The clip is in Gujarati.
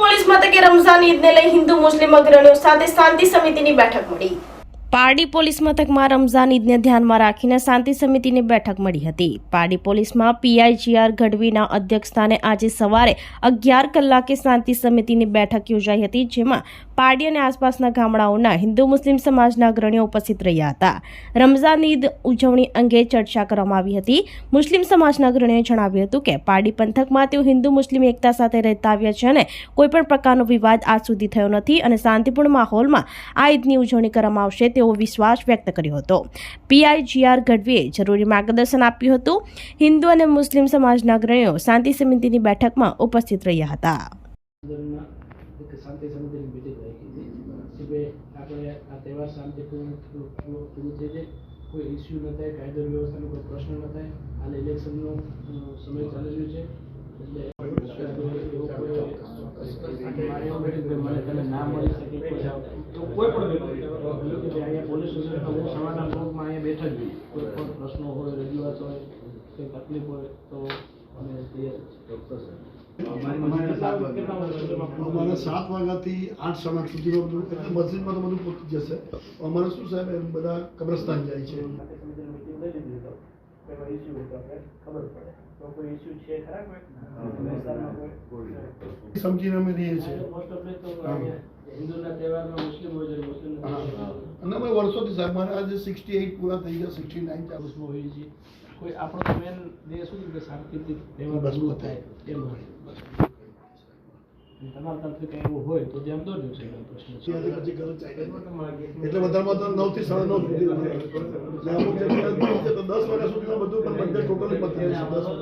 પોલીસ મથકે રમઝાન ઈદને લઈ હિન્દુ મુસ્લિમ અગ્રણીઓ સાથે શાંતિ સમિતિની બેઠક મળી. પારડી પોલીસ મથકમાં રમઝાન ઈદને ધ્યાનમાં રાખીને શાંતિ સમિતિની બેઠક મળી હતી. પારડી પોલીસમાં પીઆઈજીઆર ગઢવીના અધ્યક્ષસ્થાને આજે સવારે અગિયાર કલાકે શાંતિ સમિતિની બેઠક યોજાઈ હતી, જેમાં પારડી અને આસપાસના ગામડાઓના હિન્દુ મુસ્લિમ સમાજના અગ્રણીઓ ઉપસ્થિત રહ્યા હતા. રમઝાન ઈદ ઉજવણી અંગે ચર્ચા કરવામાં આવી હતી. મુસ્લિમ સમાજના અગ્રણીઓએ જણાવ્યું હતું કે પારડી પંથકમાં તેઓ હિન્દુ મુસ્લિમ એકતા સાથે રહેતા આવ્યા છે અને કોઈપણ પ્રકારનો વિવાદ આજ સુધી થયો નથી અને શાંતિપૂર્ણ માહોલમાં આ ઈદની ઉજવણી કરવામાં આવશે તેવો વિશ્વાસ વ્યક્ત કર્યો હતો. પીઆઈજીઆર ગઢવીએ જરૂરી માર્ગદર્શન આપ્યું હતું. હિન્દુ અને મુસ્લિમ સમાજના અગ્રણીઓ શાંતિ સમિતિની બેઠકમાં ઉપસ્થિત રહ્યા હતા. કોઈ ઇસ્યુ ન કાયદો વ્યવસ્થાનો કોઈ પ્રશ્ન ન હાલ ઇલેક્શનનો સમય ચાલી રહ્યો છે એટલે એવું કોઈ મારે એવું નથી કે મને તમે ના મળી શકે કોઈ તો કોઈ પણ વ્યક્તિ કે ભાઈ અહીંયા પોલીસ સ્ટેશનમાં હું સવારના ગ્રુપમાં અહીંયા બેઠા જ હોઈએ. કોઈ પણ પ્રશ્નો હોય રજૂઆત હોય કોઈ તકલીફ હોય તો અમે તૈયાર છીએ. અમારે સાત વાગે. કેટલા વાગ્યા સુધીમાં પૂરું અમારે સાત વાગ્યાથી આઠ સાડા આઠ સુધીમાં બધું એટલે મસ્જિદમાં તો બધું પહોંચી જશે અમારે શું સાહેબ એમ બધા કબ્રસ્તાન જાય છે. સાથે સમિતિની meeting લઈ લીધી તો કોઈ કોઈ issue હોય તો આપણે ખબર પડે. તો કોઈ issue છે ખરા કોઈ? વિસ્તારમાં કોઈ? સમજીને અમે રહીએ છીએ. મોસ્ટ ઓફ તો અહીંયા હિન્દુના તહેવારમાં મુસ્લિમ હોય છે મુસ્લિમના અને અમે વર્ષોથી સાહેબ મારે આજે સિક્સટી એઇટ પૂરા થઈ ગયા સિક્સટી નાઇન ચાલુ મુસ્લિમ હોઈએ છીએ કોઈ આપણો મેન દેશ શું છે કે શાંતિથી તહેવાર બસ બતાય એમ હોય. તમારા તરફથી કંઈ એવું હોય તો ધ્યાન દોરજો છે. છે. એટલે વધારેમાં તો નવથી સાડા નવ સુધી દસ છે વાગ્યા સુધીમાં બધું પણ બધે ટોટલી પતી દસ વાગ્યા